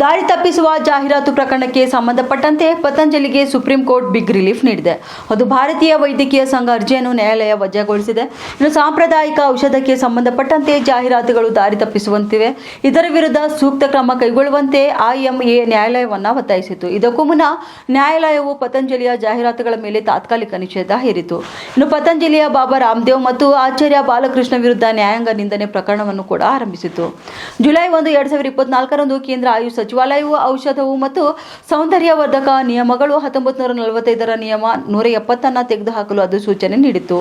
ದಾರಿ ತಪ್ಪಿಸುವ ಜಾಹೀರಾತು ಪ್ರಕರಣಕ್ಕೆ ಸಂಬಂಧಪಟ್ಟಂತೆ ಪತಂಜಲಿಗೆ ಸುಪ್ರೀಂ ಕೋರ್ಟ್ ಬಿಗ್ ರಿಲೀಫ್ ನೀಡಿದೆ. ಅದು ಭಾರತೀಯ ವೈದ್ಯಕೀಯ ಸಂಘ ಅರ್ಜಿಯನ್ನು ನ್ಯಾಯಾಲಯ ವಜಾಗೊಳಿಸಿದೆ. ಇನ್ನು ಸಾಂಪ್ರದಾಯಿಕ ಔಷಧಕ್ಕೆ ಸಂಬಂಧಪಟ್ಟಂತೆ ಜಾಹೀರಾತುಗಳು ದಾರಿ ತಪ್ಪಿಸುವಂತಿವೆ. ಇದರ ವಿರುದ್ಧ ಸೂಕ್ತ ಕ್ರಮ ಕೈಗೊಳ್ಳುವಂತೆ ಐಎಂಎ ನ್ಯಾಯಾಲಯವನ್ನು ಒತ್ತಾಯಿಸಿತು ಇದಕ್ಕೂ ಮುನ್ನ ನ್ಯಾಯಾಲಯವು ಪತಂಜಲಿಯ ಜಾಹೀರಾತುಗಳ ಮೇಲೆ ತಾತ್ಕಾಲಿಕ ನಿಷೇಧ ಹೇರಿತು ಇನ್ನು ಪತಂಜಲಿಯ ಬಾಬಾ ರಾಮದೇವ್ ಮತ್ತು ಆಚಾರ್ಯ ಬಾಲಕೃಷ್ಣ ವಿರುದ್ಧ ನ್ಯಾಯಾಂಗ ನಿಂದನೆ ಪ್ರಕರಣವನ್ನು ಕೂಡ ಆರಂಭಿಸಿತು ಜುಲೈ ಒಂದು, ಎರಡ್ ಸಾವಿರದ ಇಪ್ಪತ್ನಾಲ್ಕರಂದು ಕೇಂದ್ರ ಆಯುಷ್ ಸಚಿವಾಲಯವು ಔಷಧವು ಮತ್ತು ಸೌಂದರ್ಯವರ್ಧಕ ನಿಯಮಗಳು ಹತ್ತೊಂಬತ್ತು ನೂರ ನಲವತ್ತೈದರ ನಿಯಮ ನೂರ ಎಪ್ಪತ್ತನ್ನ ತೆಗೆದುಹಾಕಲು ಅದು ಸೂಚನೆ ನೀಡಿತ್ತು.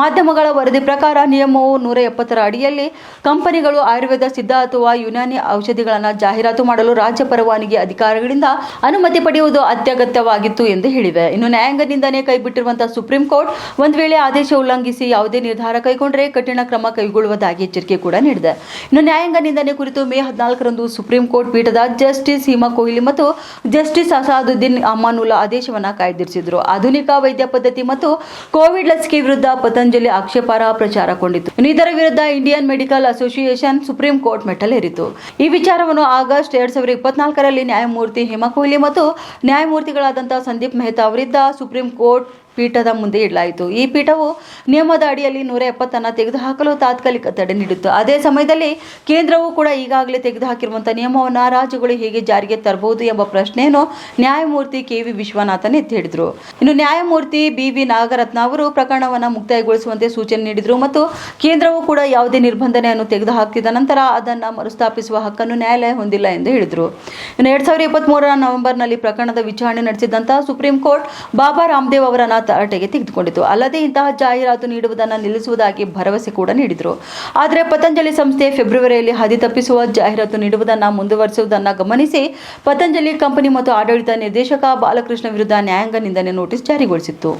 ಮಾಧ್ಯಮಗಳ ವರದಿ ಪ್ರಕಾರ ನಿಯಮವು ನೂರ ಎಪ್ಪತ್ತರ ಅಡಿಯಲ್ಲಿ ಕಂಪನಿಗಳು ಆಯುರ್ವೇದ, ಸಿದ್ಧ ಅಥವಾ ಯುನಾನಿ ಔಷಧಿಗಳನ್ನು ಜಾಹೀರಾತು ಮಾಡಲು ರಾಜ್ಯ ಪರವಾನಗಿ ಅಧಿಕಾರಿಗಳಿಂದ ಅನುಮತಿ ಪಡೆಯುವುದು ಅತ್ಯಗತ್ಯವಾಗಿತ್ತು ಎಂದು ಹೇಳಿವೆ. ಇನ್ನು ನ್ಯಾಯಾಂಗ ನಿಂದನೆ ಕೈಬಿಟ್ಟಿರುವಂತಹ ಸುಪ್ರೀಂ ಕೋರ್ಟ್ ಒಂದು ವೇಳೆ ಆದೇಶ ಉಲ್ಲಂಘಿಸಿ ಯಾವುದೇ ನಿರ್ಧಾರ ಕೈಗೊಂಡರೆ ಕಠಿಣ ಕ್ರಮ ಕೈಗೊಳ್ಳುವುದಾಗಿ ಎಚ್ಚರಿಕೆ ಕೂಡ ನೀಡಿದೆ. ಇನ್ನು ನ್ಯಾಯಾಂಗ ನಿಂದನೆ ಕುರಿತು ಮೇ ಹದಿನಾಲ್ಕರಂದು ಸುಪ್ರೀಂ ಕೋರ್ಟ್ ಪೀಠದ ಜಸ್ಟಿಸ್ ಹಿಮಾ ಕೊಹ್ಲಿ ಮತ್ತು ಜಸ್ಟಿಸ್ ಅಸಾದುದ್ದೀನ್ ಅಮಾನುಲ್ಲಾ ಆದೇಶವನ್ನು ಕಾಯ್ದಿರಿಸಿದ್ರು. ಆಧುನಿಕ ವೈದ್ಯ ಪದ್ಧತಿ ಮತ್ತು ಕೋವಿಡ್ ಲಸಿಕೆ ವಿರುದ್ಧ ಪತಂಜಲಿ ಆಕ್ಷೇಪಾರ್ಹ ಪ್ರಚಾರ ಕೊಂಡಿತು. ಇದರ ವಿರುದ್ಧ Indian Medical Association Supreme Court ಮೆಟ್ಟಲೇರಿತು. ಈ ವಿಚಾರವನ್ನು ಆಗಸ್ಟ್ ಎರಡ್ ಸಾವಿರದ ಇಪ್ಪತ್ನಾಲ್ಕರಲ್ಲಿ ನ್ಯಾಯಮೂರ್ತಿ ಹಿಮಾ ಕೊಹ್ಲಿ ಮತ್ತು ನ್ಯಾಯಮೂರ್ತಿಗಳಾದಂತಹ ಸಂದೀಪ್ ಮೆಹ್ತಾ ಅವರಿದ್ದ ಸುಪ್ರೀಂ ಕೋರ್ಟ್ ಪೀಠದ ಮುಂದೆ ಇಡಲಾಯಿತು. ಈ ಪೀಠವು ನಿಯಮದ ಅಡಿಯಲ್ಲಿ ನೂರ ಎಪ್ಪತ್ತನ್ನು ತೆಗೆದುಹಾಕಲು ತಾತ್ಕಾಲಿಕ ತಡೆ ನೀಡಿತ್ತು. ಅದೇ ಸಮಯದಲ್ಲಿ ಕೇಂದ್ರವು ಕೂಡ ಈಗಾಗಲೇ ತೆಗೆದುಹಾಕಿರುವಂಥ ನಿಯಮವನ್ನು ರಾಜ್ಯಗಳು ಹೇಗೆ ಜಾರಿಗೆ ತರಬಹುದು ಎಂಬ ಪ್ರಶ್ನೆಯನ್ನು ನ್ಯಾಯಮೂರ್ತಿ ಕೆ ವಿ ವಿಶ್ವನಾಥನ್ ಎತ್ತಿ ಇನ್ನು ನ್ಯಾಯಮೂರ್ತಿ ಬಿ ವಿ ನಾಗರತ್ನ ಅವರು ಪ್ರಕರಣವನ್ನು ಮುಕ್ತಾಯಗೊಳಿಸುವಂತೆ ಸೂಚನೆ ನೀಡಿದರು ಮತ್ತು ಕೇಂದ್ರವು ಕೂಡ ಯಾವುದೇ ನಿರ್ಬಂಧನೆಯನ್ನು ತೆಗೆದುಹಾಕಿದ ನಂತರ ಅದನ್ನು ಮರುಸ್ಥಾಪಿಸುವ ಹಕ್ಕನ್ನು ನ್ಯಾಯಾಲಯ ಹೊಂದಿಲ್ಲ ಎಂದು ಹೇಳಿದರು. ಇನ್ನು ಎರಡ್ ಸಾವಿರದ ಇಪ್ಪತ್ತ್ಮೂರರ ನವೆಂಬರ್ನಲ್ಲಿ ಪ್ರಕರಣದ ವಿಚಾರಣೆ ನಡೆಸಿದಂತಹ ಸುಪ್ರೀಂ ಕೋರ್ಟ್ ಬಾಬಾ ರಾಮದೇವ್ ಅವರನ್ನ ತರಾಟೆಗೆ ತೆಗೆದುಕೊಂಡಿತು. ಅಲ್ಲದೆ ಇಂತಹ ಜಾಹೀರಾತು ನೀಡುವುದನ್ನು ನಿಲ್ಲಿಸುವುದಾಗಿ ಭರವಸೆ ಕೂಡ ನೀಡಿದರು. ಆದರೆ ಪತಂಜಲಿ ಸಂಸ್ಥೆ ಫೆಬ್ರವರಿಯಲ್ಲಿ ಹದಿ ತಪ್ಪಿಸುವ ಜಾಹೀರಾತು ನೀಡುವುದನ್ನು ಮುಂದುವರಿಸುವುದನ್ನು ಗಮನಿಸಿ ಪತಂಜಲಿ ಕಂಪನಿ ಮತ್ತು ಆಡಳಿತ ನಿರ್ದೇಶಕ ಬಾಲಕೃಷ್ಣ ವಿರುದ್ಧ ನ್ಯಾಯಾಂಗ ನಿಂದನೆ ನೋಟಿಸ್ ಜಾರಿಗೊಳಿಸಿತ್ತು.